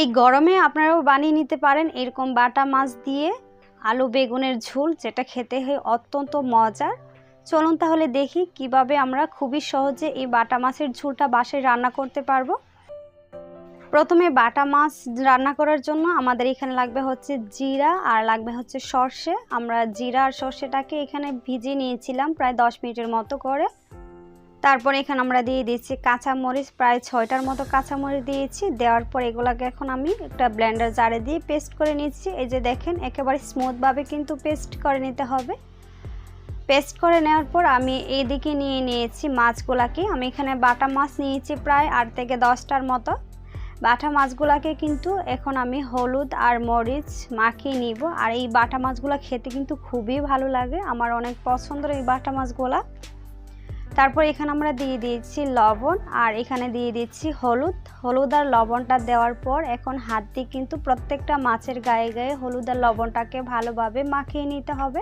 এই গরমে আপনারাও বানিয়ে নিতে পারেন এরকম বাটা মাছ দিয়ে আলু বেগুনের ঝোল, যেটা খেতে হয় অত্যন্ত মজার। চলুন তাহলে দেখি কীভাবে আমরা খুবই সহজে এই বাটা মাছের ঝোলটা বাসায় রান্না করতে পারব। প্রথমে বাটা মাছ রান্না করার জন্য আমাদের এখানে লাগবে হচ্ছে জিরা আর লাগবে হচ্ছে সর্ষে। আমরা জিরা আর সর্ষেটাকে এখানে ভিজিয়ে নিয়েছিলাম প্রায় দশ মিনিটের মতো করে। তারপর এখানে আমরা দিয়ে দিচ্ছি কাঁচামরিচ, প্রায় ছয়টার মতো কাঁচামরিচ দিয়েছি। দেওয়ার পর এগুলাকে এখন আমি একটা ব্লেন্ডার জারে দিয়ে পেস্ট করে নিচ্ছি। এই যে দেখেন, একেবারে স্মুথভাবে কিন্তু পেস্ট করে নিতে হবে। পেস্ট করে নেওয়ার পর আমি এইদিকে নিয়ে নিয়েছি মাছগুলাকে। আমি এখানে বাটা মাছ নিয়েছি প্রায় আট থেকে দশটার মতো। বাটা মাছগুলাকে কিন্তু এখন আমি হলুদ আর মরিচ মাখিয়ে নিব। আর এই বাটা মাছগুলো খেতে কিন্তু খুবই ভালো লাগে। আমার অনেক পছন্দের এই বাটা মাছগুলা। তারপর এখানে আমরা দিয়ে দিয়েছি লবণ আর এখানে দিয়ে দিচ্ছি হলুদ। হলুদ আর লবণটা দেওয়ার পর এখন হাত দিয়ে কিন্তু প্রত্যেকটা মাছের গায়ে গায়ে হলুদ আর লবণটাকে ভালোভাবে মাখিয়ে নিতে হবে।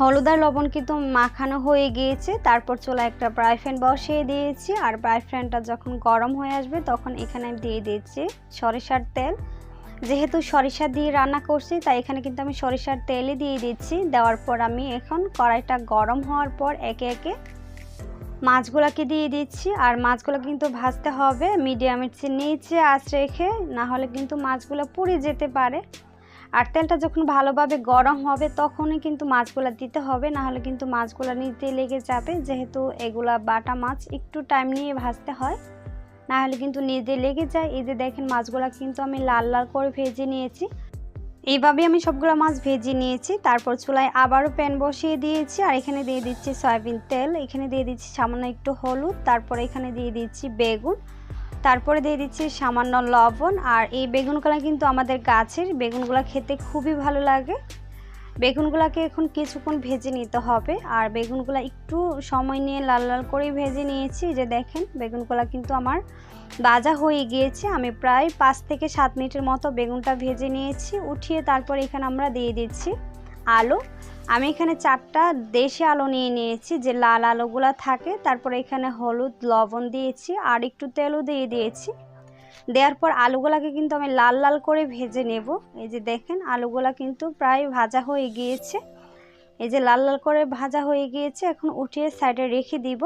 হলুদ আর লবণ কিন্তু মাখানো হয়ে গিয়েছে। তারপর চুলা একটা ফ্রাই ফ্যান বসিয়ে দিয়েছি আর ফ্রাই যখন গরম হয়ে আসবে তখন এখানে দিয়ে দিয়েছি সরিষার তেল। যেহেতু সরিষা দিয়ে রান্না করছি তাই এখানে কিন্তু আমি সরিষার তেলই দিয়ে দিচ্ছি। দেওয়ার পর আমি এখন কড়াইটা গরম হওয়ার পর একে একে মাছগুলোকে দিয়ে দিচ্ছি, আর মাছগুলো কিন্তু ভাজতে হবে মিডিয়ামের চেয়ে নিচে আঁচ রেখে না হলে কিন্তু মাছগুলো পুড়ে যেতে পারে। আর তেলটা যখন ভালোভাবে গরম হবে, তখনই কিন্তু মাছগুলো দিতে হবে না হলে কিন্তু মাছগুলো নিতে লেগে যাবে। যেহেতু এগুলা বাটা মাছ, একটু টাইম নিয়ে ভাজতে হয় না হলে কিন্তু নিজে লেগে যায়। এই যে দেখেন, মাছগুলো কিন্তু আমি লাল লাল করে ভেজে নিয়েছি। এইভাবে আমি সবগুলো মাছ ভেজে নিয়েছি, তারপর চুলায় আবারও প্যান বসিয়ে দিয়েছি, আর এখানে দিয়ে দিচ্ছি সয়াবিন তেল, এখানে দিয়ে দিচ্ছি সামান্য একটু হলুদ, তারপর এখানে দিয়ে দিচ্ছি বেগুন, তারপরে দিয়ে দিচ্ছি সামান্য লবণ, আর এই বেগুনগুলো কিন্তু আমাদের গাছের বেগুনগুলো খেতে খুবই ভালো লাগে। বেগুনগুলোকে এখন কিছুক্ষণ ভেজে নিতে হবে। আর বেগুনগুলো একটু সময় নিয়ে লাল লাল করে ভেজে নিয়েছি। যে দেখেন, বেগুনগুলো কিন্তু আমার ভাজা হয়ে গিয়েছে। আমি প্রায় পাঁচ থেকে সাত মিনিটের মতো বেগুনটা ভেজে নিয়েছি। উঠিয়ে তারপর এখানে আমরা দিয়ে দিচ্ছি আলু। আমি এখানে চারটা দেশি আলু নিয়ে নিয়েছি, যে লাল আলুগুলো থাকে। তারপরে এখানে হলুদ, লবণ দিয়েছি। আর একটু তেলও দিয়ে দিয়েছি। দেওয়ার পর আলুগুলাকে কিন্তু আমি লাল লাল করে ভেজে নেব। এই যে দেখেন, আলুগুলা কিন্তু প্রায় ভাজা হয়ে গিয়েছে। এই যে লাল লাল করে ভাজা হয়ে গিয়েছে, এখন উঠিয়ে সাইডে রেখে দিব।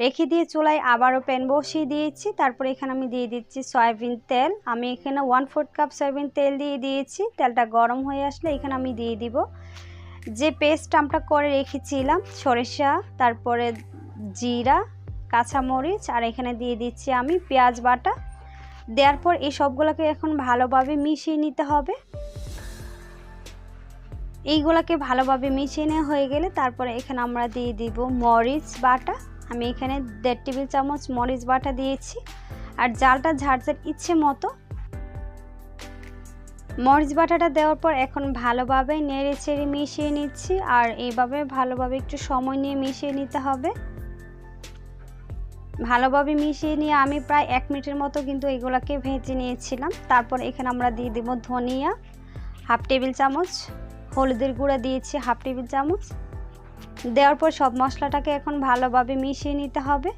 রেখে দিয়ে চুলায় আবারও প্যান বসিয়ে দিয়েছি। তারপরে এখানে আমি দিয়ে দিচ্ছি সয়াবিন তেল। আমি এখানে ওয়ান ফোর্থ কাপ সয়াবিন তেল দিয়ে দিয়েছি। তেলটা গরম হয়ে আসলে এখানে আমি দিয়ে দিব। যে পেস্ট আমরা করে রেখেছিলাম, সরিষা, তারপরে জিরা, কাঁচামরিচ, আর এখানে দিয়ে দিচ্ছি আমি পেঁয়াজ বাটা। দেওয়ার পর এই সবগুলোকে এখন ভালোভাবে মিশিয়ে নিতে হবে। এইগুলোকে ভালোভাবে মিশিয়ে নেওয়া হয়ে গেলে তারপরে এখানে আমরা দিয়ে দিব মরিচ বাটা। আমি এখানে দেড় টেবিল চামচ মরিচ বাটা দিয়েছি। আর জালটা ঝাড়ঝার ইচ্ছে মতো। মরিচ বাটাটা দেওয়ার পর এখন ভালোভাবে নেড়ে চেড়ে মিশিয়ে নিচ্ছি। আর এইভাবে ভালোভাবে একটু সময় নিয়ে মিশিয়ে নিতে হবে। ভালোভাবে মিশিয়ে নিয়ে আমি প্রায় এক মিনিটের মতো কিন্তু এগুলোকে ভেজে নিয়েছিলাম। তারপর এখানে আমরা দিয়ে দেবো ধনিয়া, হাফ টেবিল চামচ, হলুদের গুঁড়া দিয়েছি, হাফ টেবিল চামচ। দেওয়ার পর সব মশলাটাকে এখন ভালোভাবে মিশিয়ে নিতে হবে।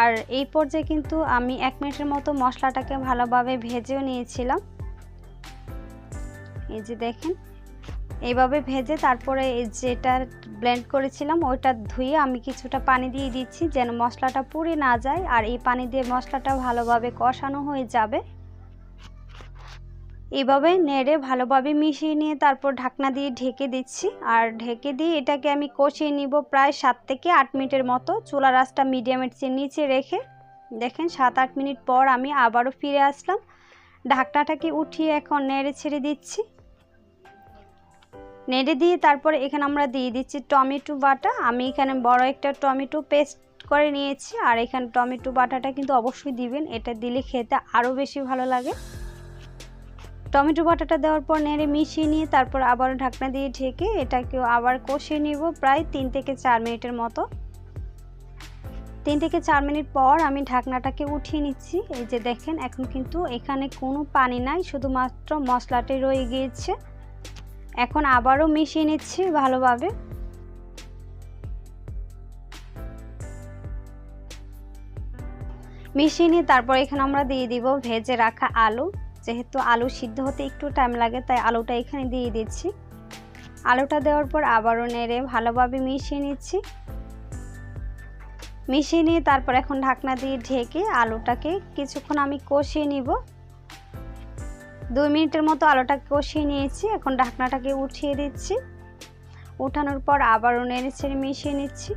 আর এই পর্যায়ে কিন্তু আমি এক মিনিটের মতো মশলাটাকে ভালোভাবে ভেজেও নিয়েছিলাম। এই যে দেখেন এইভাবে ভেজে তারপরে যেটা ব্লেন্ড করেছিলাম, ওইটা ধুয়ে আমি কিছুটা পানি দিয়ে দিচ্ছি যেন মশলাটা পুড়ে না যায়। আর এই পানি দিয়ে মশলাটা ভালোভাবে কষানো হয়ে যাবে। এভাবে নেড়ে ভালোভাবে মিশিয়ে নিয়ে তারপর ঢাকনা দিয়ে ঢেকে দিচ্ছি। আর ঢেকে দিয়ে এটাকে আমি কষিয়ে নিব প্রায় সাত থেকে আট মিনিটের মতো। চুলা রাসটা মিডিয়ামের চেয়ে নিচে রেখে দেখেন সাত আট মিনিট পর আমি আবারও ফিরে আসলাম। ঢাকনাটাকে উঠিয়ে এখন নেড়ে ছেড়ে দিচ্ছি। নেড়ে দিয়ে তারপরে এখানে আমরা দিয়ে দিচ্ছি টমেটো বাটা। আমি এখানে বড় একটা টমেটো পেস্ট করে নিয়েছি, আর এখানে টমেটো বাটাটা কিন্তু অবশ্যই দিবেন। এটা দিলে খেতে আরও বেশি ভালো লাগে। টমেটো বাটাটা দেওয়ার পর নেড়ে মিশিয়ে নিয়ে তারপর আবার ঢাকনা দিয়ে ঢেকে এটাকেও আবার কষিয়ে নিব প্রায় তিন থেকে চার মিনিটের মতো। তিন থেকে চার মিনিট পর আমি ঢাকনাটাকে উঠিয়ে নিচ্ছি। এই যে দেখেন, এখন কিন্তু এখানে কোনো পানি নাই, শুধুমাত্র মশলাটাই রয়ে গিয়েছে। এখন আবারও মিশিয়ে নিচ্ছি ভালোভাবে। মিশিয়ে নিয়ে তারপর এখানে আমরা দিয়ে দিব ভেজে রাখা আলু। যেহেতু আলু সিদ্ধ হতে একটু টাইম লাগে, তাই আলুটা এখানে দিয়ে দিচ্ছি। আলুটা দেওয়ার পর আবারও নেড়ে ভালোভাবে মিশিয়ে নিচ্ছি। মিশিয়ে নিয়ে তারপর এখন ঢাকনা দিয়ে ঢেকে আলুটাকে কিছুক্ষণ আমি কষিয়ে নিব। দুই মিনিটের মতো আলুটাকে কষিয়ে নিয়েছি। এখন ঢাকনাটাকে উঠিয়ে দিচ্ছি। উঠানোর পর আবারও নেড়ে ছেড়ে মিশিয়ে নিচ্ছি।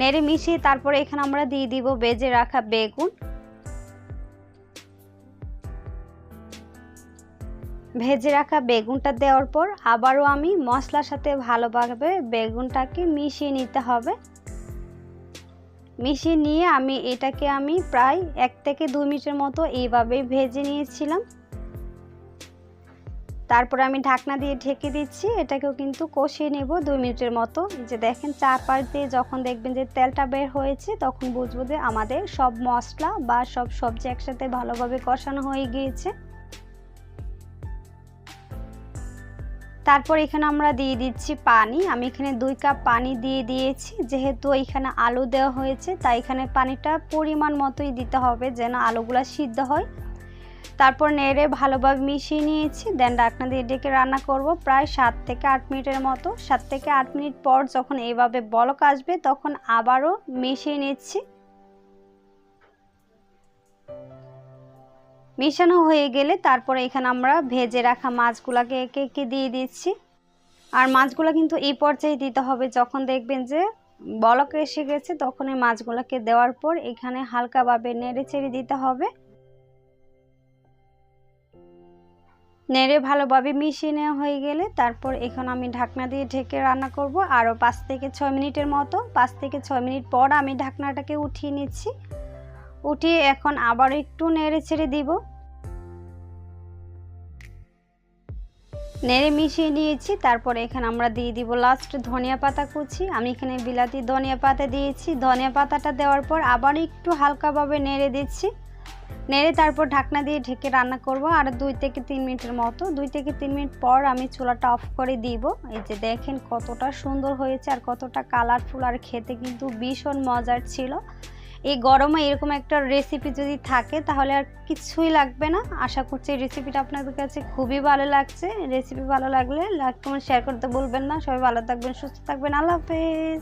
নেড়ে মিশিয়ে তারপরে এখানে আমরা দিয়ে দিব বেজে রাখা বেগুন। ভেজে রাখা বেগুনটা দেওয়ার পর আবারও আমি মশলার সাথে ভালোভাবে বেগুনটাকে মিশিয়ে নিতে হবে। মিশিয়ে নিয়ে আমি এটাকে আমি প্রায় এক থেকে দুই মিনিটের মতো এইভাবেই ভেজে নিয়েছিলাম। তারপরে আমি ঢাকনা দিয়ে ঢেকে দিচ্ছি, এটাকেও কিন্তু কষিয়ে নেব দুই মিনিটের মতো। যে দেখেন চার চারপাশ দিয়ে যখন দেখবেন যে তেলটা বের হয়েছে, তখন বুঝব যে আমাদের সব মশলা বা সব সবজি একসাথে ভালোভাবে কষানো হয়ে গিয়েছে। তারপর এখানে আমরা দিয়ে দিচ্ছি পানি। আমি এখানে দুই কাপ পানি দিয়ে দিয়েছি। যেহেতু এখানে আলু দেওয়া হয়েছে, তাই এখানে পানিটা পরিমাণ মতোই দিতে হবে যেন আলুগুলো সিদ্ধ হয়। তারপর নেড়ে ভালোভাবে মিশিয়ে নিয়েছি। দেন ডাকনা দিয়ে ডেকে রান্না করব প্রায় সাত থেকে আট মিনিটের মতো। সাত থেকে আট মিনিট পর যখন এইভাবে বলক আসবে, তখন আবারও মিশিয়ে নিচ্ছি। মেশানো হয়ে গেলে তারপরে এখানে আমরা ভেজে রাখা মাছগুলাকে একে একে দিয়ে দিচ্ছি। আর মাছগুলো কিন্তু এই পর্যায়ে দিতে হবে। যখন দেখবেন যে বলক এসে গেছে, তখন এই মাছগুলোকে দেওয়ার পর এখানে হালকাভাবে নেড়ে চেড়ে দিতে হবে। নেড়ে ভালোভাবে মিশিয়ে নেওয়া হয়ে গেলে তারপর এখন আমি ঢাকনা দিয়ে ঢেকে রান্না করব। আরও পাঁচ থেকে ছয় মিনিটের মতো, পাঁচ থেকে ছয় মিনিট পর আমি ঢাকনাটাকে উঠিয়ে নিচ্ছি। উঠিয়ে এখন আবার একটু নেড়ে ছেড়ে দিব। নেড়ে মিশিয়ে নিয়েছি, তারপর এখানে আমরা দিয়ে দিব লাস্ট ধনিয়া পাতা কুচি। আমি এখানে বিলাতি ধনিয়া পাতা দিয়েছি। ধনিয়া পাতাটা দেওয়ার পর আবার একটু হালকাভাবে নেড়ে দিচ্ছি। নেড়ে তারপর ঢাকনা দিয়ে ঢেকে রান্না করব। আর দুই থেকে তিন মিনিটের মতো, দুই থেকে তিন মিনিট পর আমি চুলাটা অফ করে দিব। এই যে দেখেন কতটা সুন্দর হয়েছে আর কতটা কালারফুল আর খেতে কিন্তু ভীষণ মজার ছিল। এই গরমে এরকম একটা রেসিপি যদি থাকে, তাহলে আর কিছুই লাগবে না। আশা করছি এই রেসিপিটা আপনাদের কাছে খুবই ভালো লাগছে। রেসিপি ভালো লাগলে লাইক কমেন্ট শেয়ার করতে বলবেন না। সবাই ভালো থাকবেন, সুস্থ থাকবেন। আল্লাহ হাফেজ।